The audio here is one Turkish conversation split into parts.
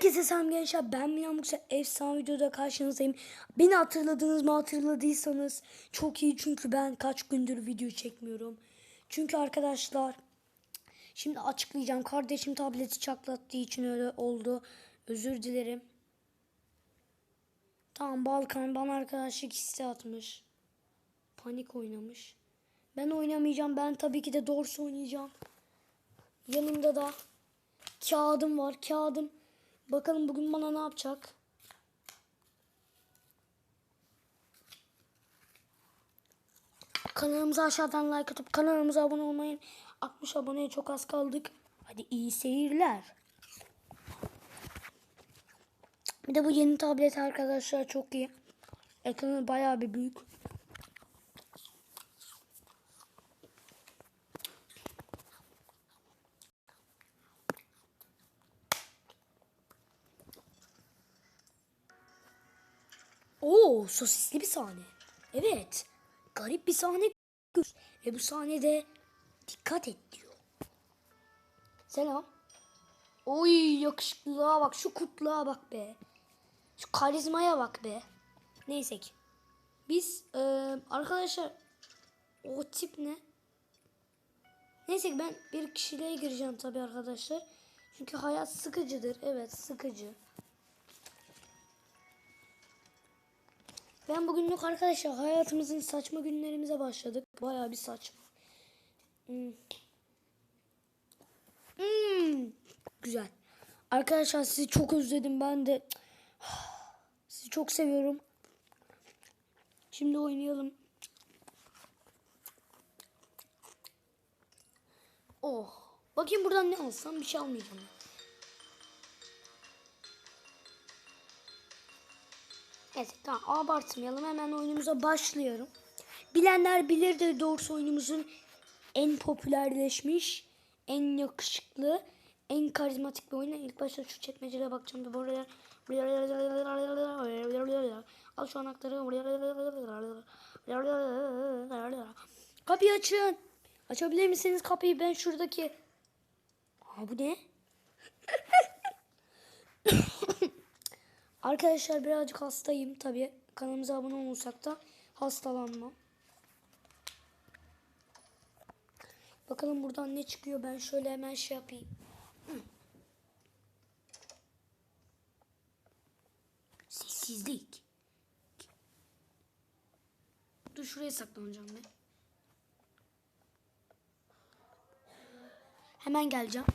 Herkese selam gençler. Ben Miyan Yoksa efsane videoda karşınızdayım. Beni hatırladınız mı? Hatırladıysanız çok iyi çünkü ben kaç gündür video çekmiyorum. Çünkü arkadaşlar şimdi açıklayacağım. Kardeşim tableti çatlattığı için öyle oldu. Özür dilerim. Tamam Balkan bana arkadaşlık hissi atmış. Panik oynamış. Ben oynamayacağım. Ben tabii ki de Dors oynayacağım. Yanımda da kağıdım var. Kağıdım. Bakalım bugün bana ne yapacak? Kanalımıza aşağıdan like atıp kanalımıza abone olmayı 60 aboneye çok az kaldık. Hadi iyi seyirler. Bir de bu yeni tablet arkadaşlar çok iyi. Ekranı bayağı bir büyük. Sosisli bir sahne. Evet, garip bir sahne görüyoruz. Ve bu sahnede dikkat et diyor. Selam. Oy yakışıklılığa bak, şu kutluğa bak be. Şu karizmaya bak be. Neyse ki. Biz e, arkadaşlar o tip ne? Neyse ki ben bir kişiliğe gireceğim tabii arkadaşlar. Çünkü hayat sıkıcıdır. Evet sıkıcı. Ben bugünlük arkadaşlar hayatımızın saçma günlerimize başladık. Bayağı bir saçma. Hmm. Hmm. Güzel. Arkadaşlar sizi çok özledim ben de. Sizi çok seviyorum. Şimdi oynayalım. Oh. Bakayım buradan ne alsam bir şey almayacağım. Evet tamam abartmayalım hemen oyunumuza başlıyorum. Bilenler bilirdir doğrusu oyunumuzun en popülerleşmiş, en yakışıklı, en karizmatik bir oyunu. İlk başta şu çekmecelere bakacağım. Bir buraya Al şu anahtarı. Kapıyı açın. Açabilir misiniz kapıyı? Ben şuradaki... Aa bu ne? Arkadaşlar birazcık hastayım tabi. Kanalımıza abone olursak da hastalanmam. Bakalım buradan ne çıkıyor. Ben şöyle hemen şey yapayım. Sessizlik. Dur şuraya saklanacağım ben. Hemen geleceğim.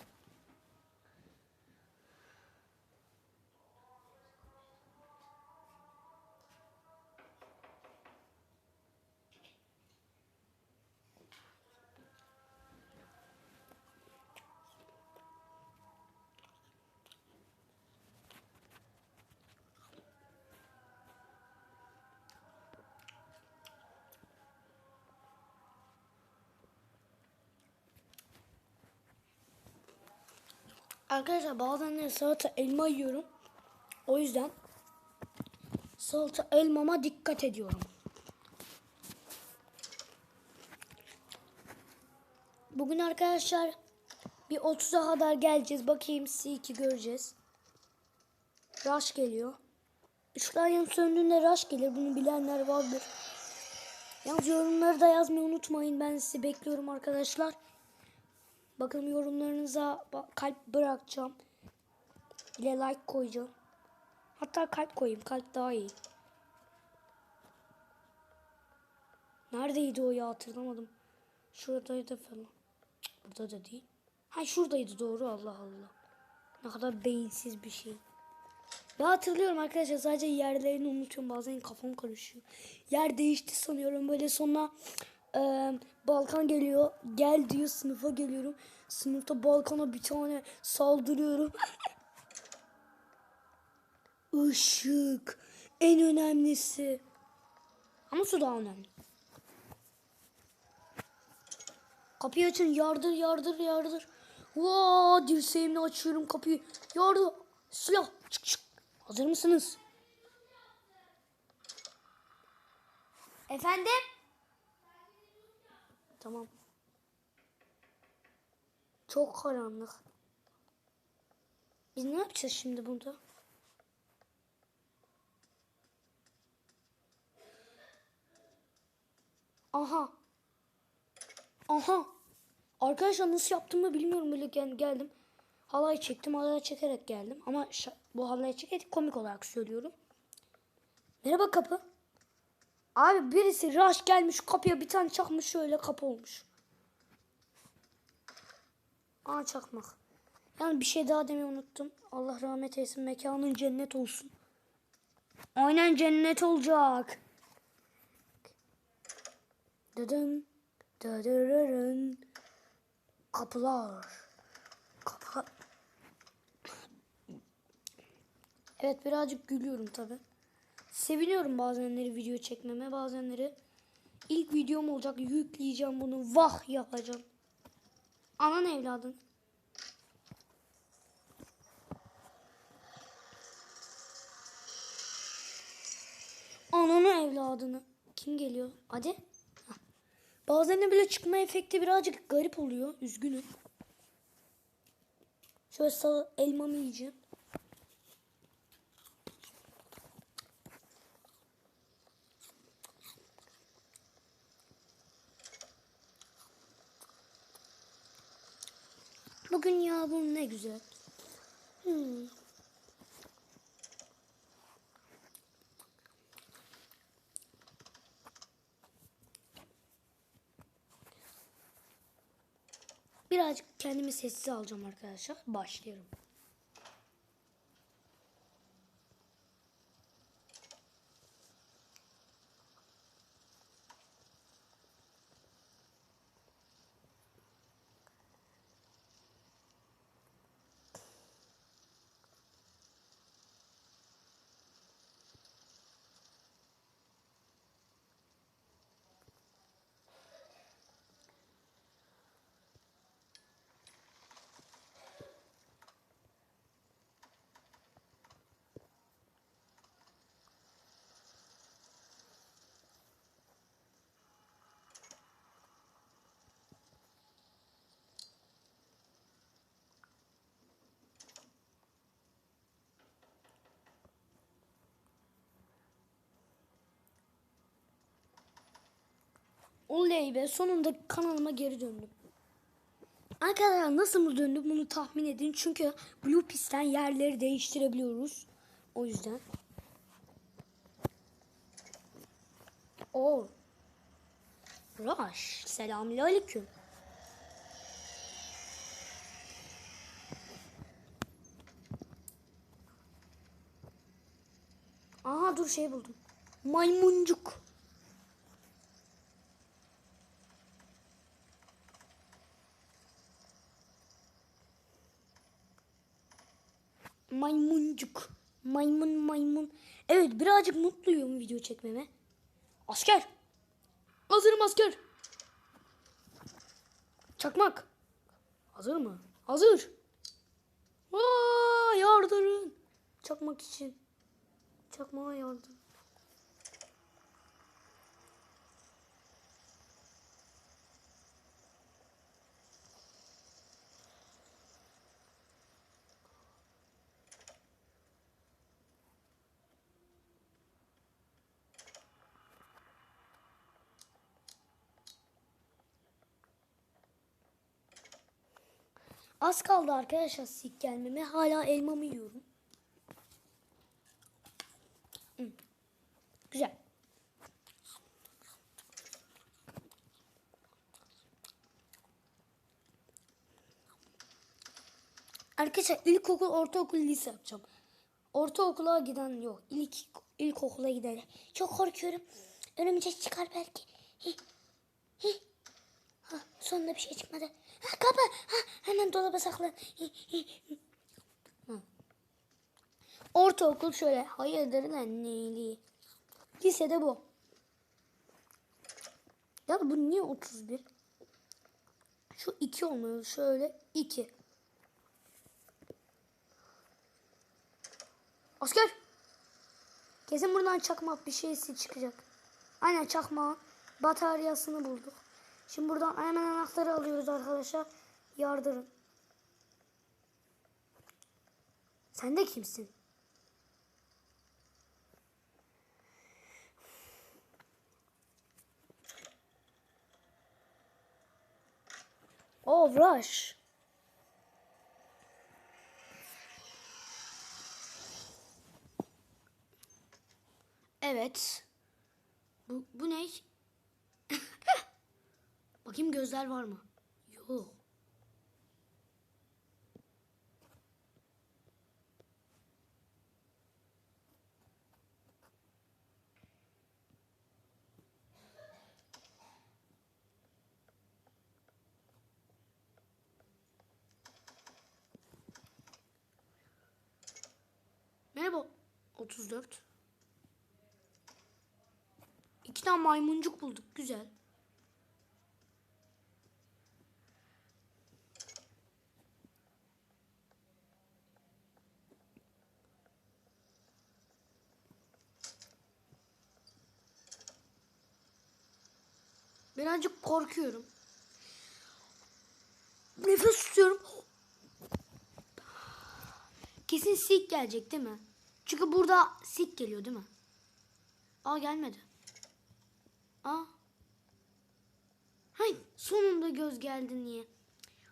Arkadaşlar bazen de salata elma yiyorum. O yüzden salata elmama dikkat ediyorum. Bugün arkadaşlar bir 30'a kadar geleceğiz. Bakayım C2 göreceğiz. Rush geliyor. Işıklar yanıp söndüğünde rush gelir. Bunu bilenler vardır. Yalnız yorumları da yazmayı unutmayın. Ben sizi bekliyorum arkadaşlar. Bakalım yorumlarınıza kalp bırakacağım. Bir like koyacağım. Hatta kalp koyayım. Kalp daha iyi. Neredeydi o ya hatırlamadım. Şuradaydı falan. Burada da değil. Ha şuradaydı doğru Allah Allah. Ne kadar beyinsiz bir şey. Ben hatırlıyorum arkadaşlar sadece yerlerini unutuyorum bazen kafam karışıyor. Yer değişti sanıyorum böyle sonra e, Balkan geliyor gel diyor sınıfa geliyorum. Sınıfta Balkan'a bir tane saldırıyorum. Işık en önemlisi. Ama su daha önemli. Kapıyı açın yardır yardır yardır. Vaa dirseğimle açıyorum kapıyı. Yardır. Silah. Çık çık. Hazır mısınız? Efendim? Tamam. Çok karanlık. Biz ne yapacağız şimdi burada? Aha. Aha. Arkadaşlar nasıl yaptığımı bilmiyorum böyle gel- geldim. Halay çektim. Halay çekerek geldim. Ama bu halayı çekerek komik olarak söylüyorum. Merhaba kapı. Abi birisi rush gelmiş kapıya bir tane çakmış şöyle kapı olmuş. Aa çakmak. Yani bir şey daha demeyi unuttum. Allah rahmet eylesin. Mekanın cennet olsun. Aynen cennet olacak. Dıdın. Dıdırırın. Kapılar. Kapı. Evet birazcık gülüyorum tabi. Seviniyorum bazenleri video çekmeme. Bazenleri ilk videom olacak. Yükleyeceğim bunu. Vah yapacağım. Anan evladın. Ananı evladını. Kim geliyor? Hadi. Hah. Bazen bile çıkma efekti birazcık garip oluyor. Üzgünüm. Şöyle sağ elmamı yiyeceğim. Bugün ya bu ne güzel. Hmm. Birazcık kendimi sessiz alacağım arkadaşlar. Başlıyorum. Oley be sonunda kanalıma geri döndüm. Arkadaşlar nasıl mı döndüm bunu tahmin edin. Çünkü Blue Pist'ten yerleri değiştirebiliyoruz. O yüzden. O. Rush. Selamünaleyküm. Aha dur şey buldum. Maymuncuk. Maymuncuk. Maymun maymun. Evet birazcık mutluyum video çekmeme. Asker. Hazırım asker. Çakmak. Hazır mı? Hazır. Aa, yardırın. Çakmak için. Çakmağa yardım. Az kaldı arkadaşlar sik gelmeme. Hala elmamı yiyorum. Hı. Güzel. Arkadaşlar ilkokul, ortaokul, lise yapacağım. Ortaokula giden yok. İlk ilkokula giden. Çok korkuyorum. Örümcek çıkar belki. Hi. Hi. Ha, sonunda bir şey çıkmadı. Ha, kapı. Ha, hemen dolaba. Ha. Ortaokul şöyle. Hayırdır lan neyli. Lisede bu. Ya bu niye 31? Şu 2 olmalı. Şöyle 2. Asker. Kesin buradan çakmak bir şeysi çıkacak. Aynen çakmağın bataryasını bulduk. Şimdi buradan hemen anahtarı alıyoruz arkadaşlar. Yardırın. Sen de kimsin? Oh Rush. Evet. Bu, bu ne? Bakayım gözler var mı? Yok. Merhaba. 34. İki tane maymuncuk bulduk. Güzel. Birazcık korkuyorum. Nefes tutuyorum. Kesin sik gelecek değil mi? Çünkü burada sik geliyor değil mi? Aa gelmedi. Aa. Hay sonunda göz geldi niye?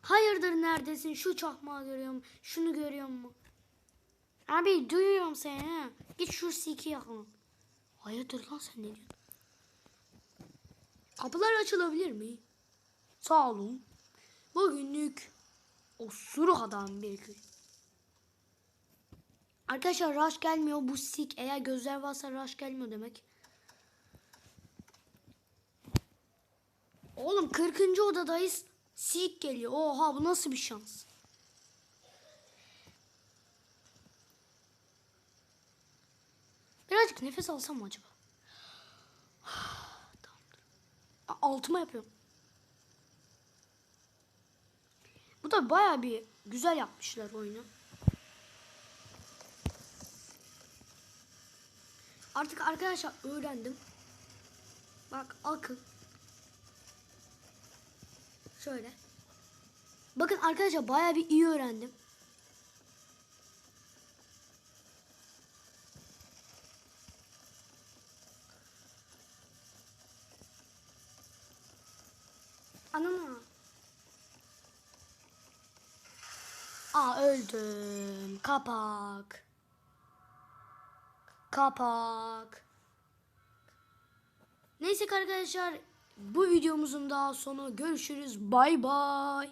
Hayırdır neredesin? Şu çakmağı görüyorum. Şunu görüyor mu? Abi duyuyorum seni. Git şu siki yakın. Hayırdır lan sen ne diyorsun? Kapılar açılabilir mi? Sağ olun. Bugünlük osuruk adam bir gün. Arkadaşlar rush gelmiyor. Bu sik eğer gözler varsa rush gelmiyor demek. Oğlum 40. odadayız. Sik geliyor. Oha bu nasıl bir şans? Birazcık nefes alsam mı acaba? Altıma yapıyorum. Bu da baya bir güzel yapmışlar oyunu. Artık arkadaşlar öğrendim. Bak akıl. Şöyle. Bakın arkadaşlar baya bir iyi öğrendim. Anana. Aa öldüm. Kapak. Kapak. Neyse arkadaşlar bu videomuzun daha sonu görüşürüz. Bay bay.